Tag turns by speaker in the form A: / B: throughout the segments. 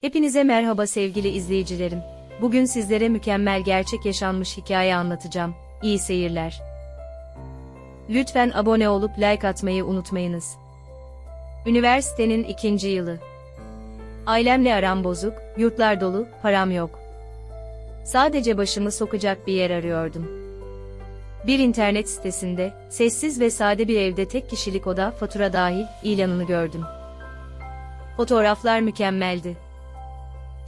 A: Hepinize merhaba sevgili izleyicilerim. Bugün sizlere mükemmel gerçek yaşanmış hikaye anlatacağım. İyi seyirler. Lütfen abone olup like atmayı unutmayınız. Üniversitenin ikinci yılı. Ailemle aram bozuk, yurtlar dolu, param yok. Sadece başımı sokacak bir yer arıyordum. Bir internet sitesinde, sessiz ve sade bir evde tek kişilik oda, fatura dahil, ilanını gördüm. Fotoğraflar mükemmeldi.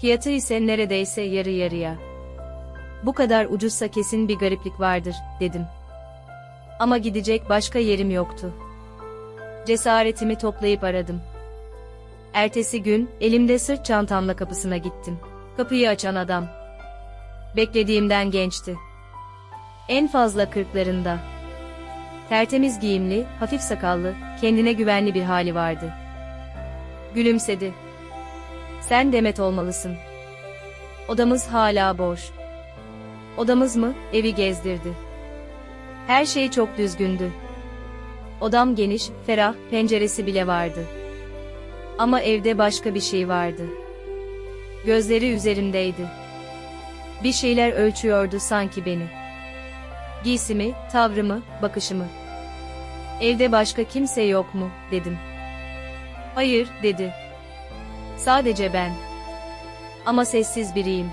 A: Fiyatı ise neredeyse yarı yarıya. Bu kadar ucuzsa kesin bir gariplik vardır, dedim. Ama gidecek başka yerim yoktu. Cesaretimi toplayıp aradım. Ertesi gün, elimde sırt çantamla kapısına gittim. Kapıyı açan adam. Beklediğimden gençti. En fazla kırklarında. Tertemiz giyimli, hafif sakallı, kendine güvenli bir hali vardı. Gülümsedi. Sen Demet olmalısın. Odamız hala boş. Odamız mı? Evi gezdirdi. Her şey çok düzgündü. Odam geniş, ferah, penceresi bile vardı. Ama evde başka bir şey vardı. Gözleri üzerimdeydi. Bir şeyler ölçüyordu sanki beni. Giysimi, tavrımı, bakışımı. Evde başka kimse yok mu, dedim. Hayır, dedi. Sadece ben. Ama sessiz biriyim.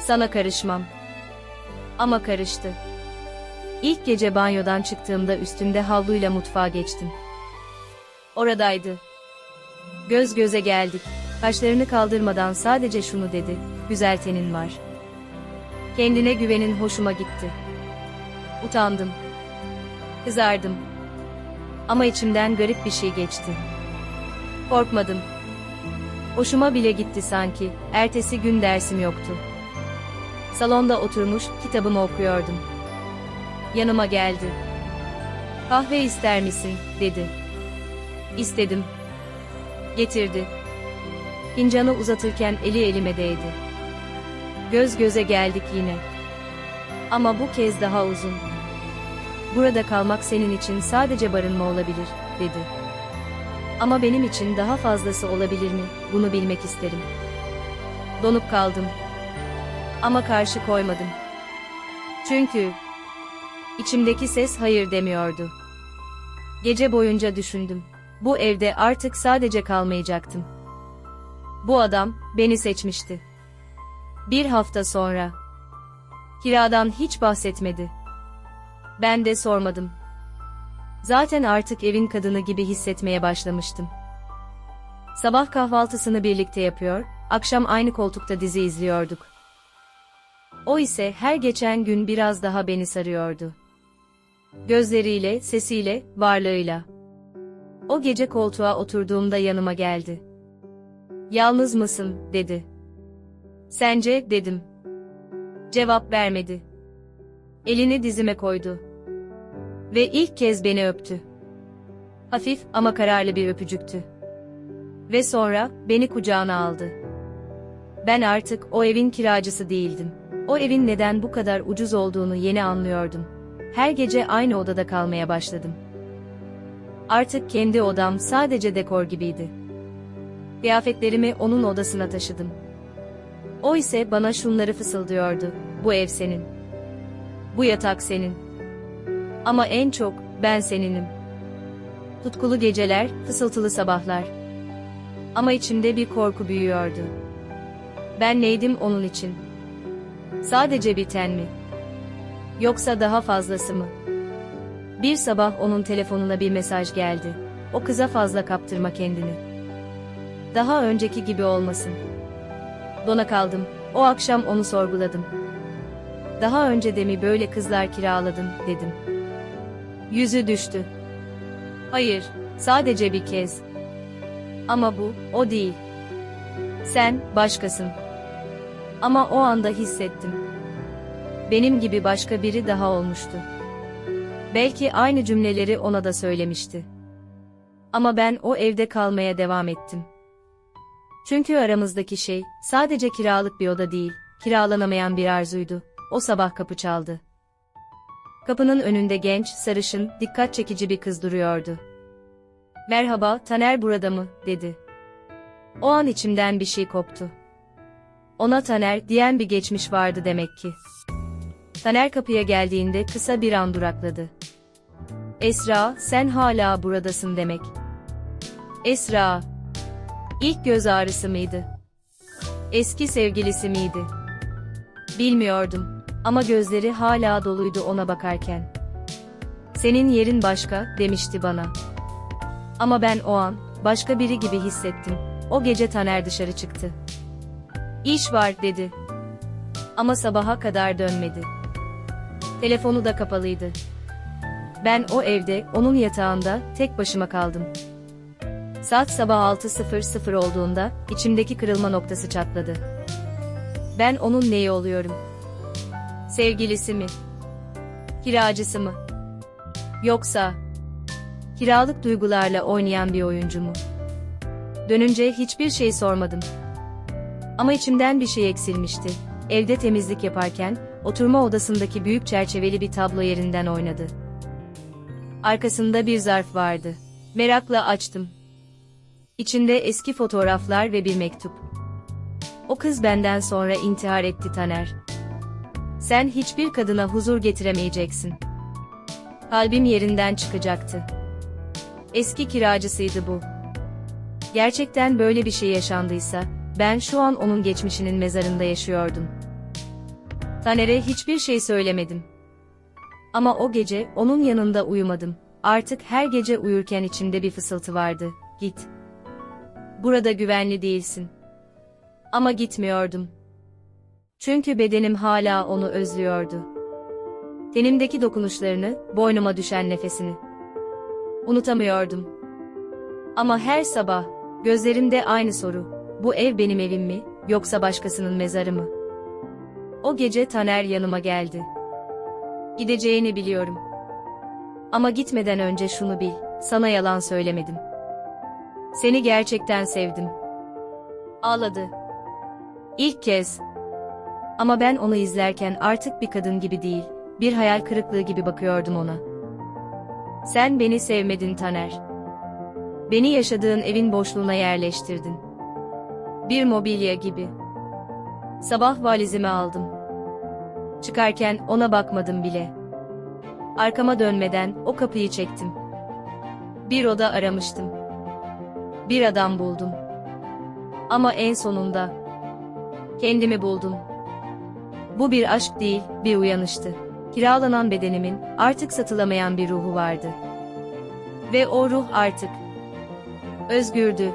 A: Sana karışmam. Ama karıştı. İlk gece banyodan çıktığımda üstümde havluyla mutfağa geçtim. Oradaydı. Göz göze geldik. Kaşlarını kaldırmadan sadece şunu dedi. Güzel tenin var. Kendine güvenin hoşuma gitti. Utandım. Kızardım. Ama içimden garip bir şey geçti. Korkmadım. Hoşuma bile gitti sanki. Ertesi gün dersim yoktu. Salonda oturmuş kitabımı okuyordum. Yanıma geldi. Kahve ister misin, dedi. İstedim. Getirdi. Fincanı uzatırken eli elime değdi. Göz göze geldik yine. Ama bu kez daha uzun. Burada kalmak senin için sadece barınma olabilir, dedi. Ama benim için daha fazlası olabilir mi, bunu bilmek isterim. Donup kaldım. Ama karşı koymadım. Çünkü içimdeki ses hayır demiyordu. Gece boyunca düşündüm. Bu evde artık sadece kalmayacaktım. Bu adam beni seçmişti. Bir hafta sonra kiradan hiç bahsetmedi. Ben de sormadım. Zaten artık evin kadını gibi hissetmeye başlamıştım. Sabah kahvaltısını birlikte yapıyor, akşam aynı koltukta dizi izliyorduk. O ise her geçen gün biraz daha beni sarıyordu. Gözleriyle, sesiyle, varlığıyla. O gece koltuğa oturduğumda yanıma geldi. Yalnız mısın, dedi. Sence, dedim. Cevap vermedi. Elini dizime koydu. Ve ilk kez beni öptü. Hafif ama kararlı bir öpücüktü. Ve sonra beni kucağına aldı. Ben artık o evin kiracısı değildim. O evin neden bu kadar ucuz olduğunu yeni anlıyordum. Her gece aynı odada kalmaya başladım. Artık kendi odam sadece dekor gibiydi. Kıyafetlerimi onun odasına taşıdım. O ise bana şunları fısıldıyordu. Bu ev senin. Bu yatak senin. Ama en çok ben seninim. Tutkulu geceler, fısıltılı sabahlar. Ama içimde bir korku büyüyordu. Ben neydim onun için? Sadece biten mi? Yoksa daha fazlası mı? Bir sabah onun telefonuna bir mesaj geldi. O kıza fazla kaptırma kendini. Daha önceki gibi olmasın. Dona kaldım. O akşam onu sorguladım. Daha önce de mi böyle kızlar kiraladım, dedim. Yüzü düştü. Hayır, sadece bir kez. Ama bu, o değil. Sen, başkasın. Ama o anda hissettim. Benim gibi başka biri daha olmuştu. Belki aynı cümleleri ona da söylemişti. Ama ben o evde kalmaya devam ettim. Çünkü aramızdaki şey, sadece kiralık bir oda değil, kiralanamayan bir arzuydu. O sabah kapı çaldı. Kapının önünde genç, sarışın, dikkat çekici bir kız duruyordu. Merhaba, Taner burada mı, dedi. O an içimden bir şey koptu. Ona Taner diyen bir geçmiş vardı demek ki. Taner kapıya geldiğinde kısa bir an durakladı. Esra, sen hala buradasın demek. Esra. İlk göz ağrısı mıydı? Eski sevgilisi miydi? Bilmiyordum ama gözleri hala doluydu ona bakarken. Senin yerin başka, demişti bana. Ama ben o an, başka biri gibi hissettim. O gece Taner dışarı çıktı. İş var, dedi. Ama sabaha kadar dönmedi. Telefonu da kapalıydı. Ben o evde, onun yatağında, tek başıma kaldım. Saat sabah 6.00 olduğunda, içimdeki kırılma noktası çatladı. Ben onun neyi oluyorum? Sevgilisi mi? Kiracısı mı? Yoksa kiralık duygularla oynayan bir oyuncu mu? Dönünce hiçbir şey sormadım. Ama içimden bir şey eksilmişti. Evde temizlik yaparken oturma odasındaki büyük çerçeveli bir tablo yerinden oynadı. Arkasında bir zarf vardı. Merakla açtım. İçinde eski fotoğraflar ve bir mektup. O kız benden sonra intihar etti Taner. Sen hiçbir kadına huzur getiremeyeceksin. Kalbim yerinden çıkacaktı. Eski kiracısıydı bu. Gerçekten böyle bir şey yaşandıysa, ben şu an onun geçmişinin mezarında yaşıyordum. Taner'e hiçbir şey söylemedim. Ama o gece onun yanında uyumadım. Artık her gece uyurken içimde bir fısıltı vardı. Git. Burada güvenli değilsin. Ama gitmiyordum. Çünkü bedenim hala onu özlüyordu. Tenimdeki dokunuşlarını, boynuma düşen nefesini. Unutamıyordum. Ama her sabah, gözlerimde aynı soru. Bu ev benim evim mi, yoksa başkasının mezarı mı? O gece Taner yanıma geldi. Gideceğini biliyorum. Ama gitmeden önce şunu bil, sana yalan söylemedim. Seni gerçekten sevdim. Ağladı. İlk kez. Ama ben onu izlerken artık bir kadın gibi değil, bir hayal kırıklığı gibi bakıyordum ona. Sen beni sevmedin Taner. Beni yaşadığın evin boşluğuna yerleştirdin. Bir mobilya gibi. Sabah valizimi aldım. Çıkarken ona bakmadım bile. Arkama dönmeden o kapıyı çektim. Bir oda aramıştım. Bir adam buldum. Ama en sonunda kendimi buldum. Bu bir aşk değil, bir uyanıştı. Kiralanan bedenimin artık satılamayan bir ruhu vardı. Ve o ruh artık özgürdü.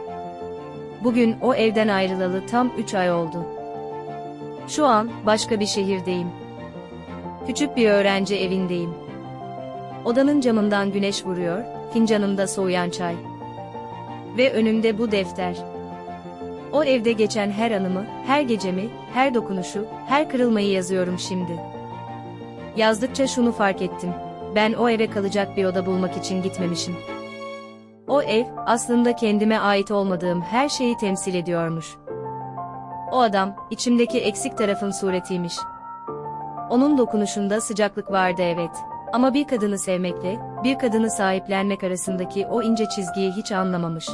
A: Bugün o evden ayrılalı tam 3 ay oldu. Şu an başka bir şehirdeyim. Küçük bir öğrenci evindeyim. Odanın camından güneş vuruyor, fincanımda soğuyan çay. Ve önümde bu defter. O evde geçen her anımı, her gecemi, her dokunuşu, her kırılmayı yazıyorum şimdi. Yazdıkça şunu fark ettim. Ben o eve kalacak bir oda bulmak için gitmemişim. O ev, aslında kendime ait olmadığım her şeyi temsil ediyormuş. O adam, içimdeki eksik tarafın suretiymiş. Onun dokunuşunda sıcaklık vardı evet. Ama bir kadını sevmekle, bir kadını sahiplenmek arasındaki o ince çizgiyi hiç anlamamış.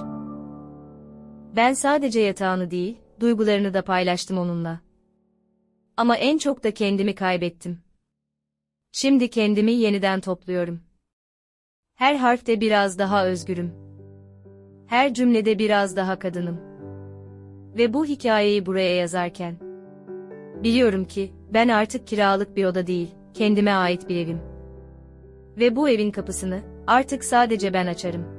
A: Ben sadece yatağını değil, duygularını da paylaştım onunla. Ama en çok da kendimi kaybettim. Şimdi kendimi yeniden topluyorum. Her harfte biraz daha özgürüm. Her cümlede biraz daha kadınım. Ve bu hikayeyi buraya yazarken biliyorum ki ben artık kiralık bir oda değil, kendime ait bir evim. Ve bu evin kapısını artık sadece ben açarım.